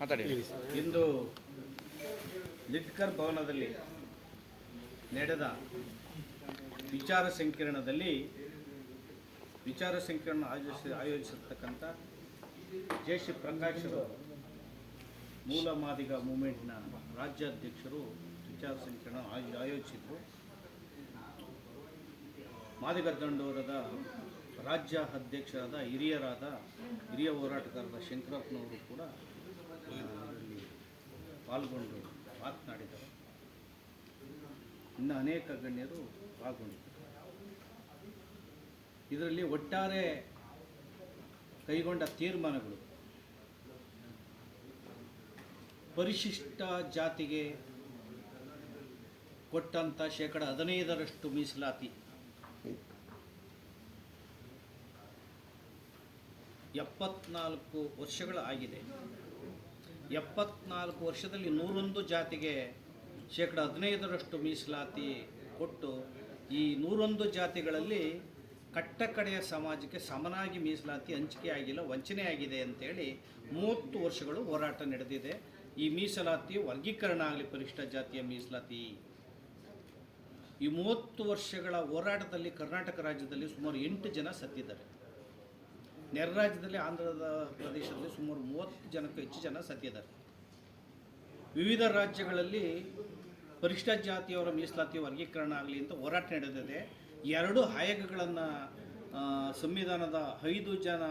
ಮಾತಾಡಿ. ಇಂದು ಲಿಟ್ಕರ್ ಭವನದಲ್ಲಿ ನಡೆದ ವಿಚಾರ ಸಂಕಿರಣದಲ್ಲಿ, ವಿಚಾರ ಸಂಕಿರಣ ಆಯೋಜಿಸಿ ಆಯೋಜಿಸಿರ್ತಕ್ಕಂಥ ಜೆ ಸಿ ಪ್ರಕಾಶರು ಮೂಲ ಮಾದಿಗ ಮೂಮೆಂಟ್ನ ರಾಜ್ಯಾಧ್ಯಕ್ಷರು ವಿಚಾರ ಸಂಕಿರಣ ಆಯೋ- ಆಯೋಜಿಸಿದ್ರು. ಮಾದಿಗ ದಂಡೋರದ ರಾಜ್ಯ ಅಧ್ಯಕ್ಷರಾದ ಹಿರಿಯರಾದ, ಹಿರಿಯ ಹೋರಾಟಗಾರರ ಶಂಕರಪ್ಪನವರು ಕೂಡ ಆ, ಇದರಲ್ಲಿ ಪಾಲ್ಗೊಂಡು ಮಾತನಾಡಿದರು. ಇನ್ನು ಅನೇಕ ಗಣ್ಯರು ಪಾಲ್ಗೊಂಡಿದ್ದರು. ಇದರಲ್ಲಿ ಒಟ್ಟಾರೆ ಕೈಗೊಂಡ ತೀರ್ಮಾನಗಳು. ಪರಿಶಿಷ್ಟ ಜಾತಿಗೆ ಕೊಟ್ಟಂಥ ಶೇಕಡ ಹದಿನೈದರಷ್ಟು ಮೀಸಲಾತಿ. ಎಪ್ಪತ್ನಾಲ್ಕು ವರ್ಷಗಳ ಆಗಿದೆ ಎಪ್ಪತ್ನಾಲ್ಕು ವರ್ಷದಲ್ಲಿ ನೂರೊಂದು ಜಾತಿಗೆ ಶೇಕಡ ಹದಿನೈದರಷ್ಟು ಮೀಸಲಾತಿ ಕೊಟ್ಟು ಈ ನೂರೊಂದು ಜಾತಿಗಳಲ್ಲಿ ಕಟ್ಟಕಡೆಯ ಸಮಾಜಕ್ಕೆ ಸಮನಾಗಿ ಮೀಸಲಾತಿ ಹಂಚಿಕೆ ಆಗಿಲ್ಲ ವಂಚನೆ ಆಗಿದೆ ಅಂತೇಳಿ ಮೂವತ್ತು ವರ್ಷಗಳು ಹೋರಾಟ ನಡೆದಿದೆ. ಈ ಮೀಸಲಾತಿ ವರ್ಗೀಕರಣ ಆಗಲಿ, ಪರಿಷ್ಠ ಜಾತಿಯ ಮೀಸಲಾತಿ. ಈ ಮೂವತ್ತು ವರ್ಷಗಳ ಹೋರಾಟದಲ್ಲಿ ಕರ್ನಾಟಕ ರಾಜ್ಯದಲ್ಲಿ ಸುಮಾರು ಎಂಟು ಜನ ಸತ್ತಿದ್ದಾರೆ. ನೆರ ರಾಜ್ಯದಲ್ಲಿ ಆಂಧ್ರದ ಪ್ರದೇಶದಲ್ಲಿ ಸುಮಾರು ಮೂವತ್ತು ಜನಕ್ಕೂ ಹೆಚ್ಚು ಜನ ಸತ್ತಿದ್ದಾರೆ. ವಿವಿಧ ರಾಜ್ಯಗಳಲ್ಲಿ ಪರಿಶಿಷ್ಟ ಜಾತಿಯವರ ಮೀಸಲಾತಿ ವರ್ಗೀಕರಣ ಆಗಲಿ ಅಂತ ಹೋರಾಟ ನಡೆದಿದೆ. ಎರಡು ಆಯೋಗಗಳನ್ನು ಸಂವಿಧಾನದ ಐದು ಜನ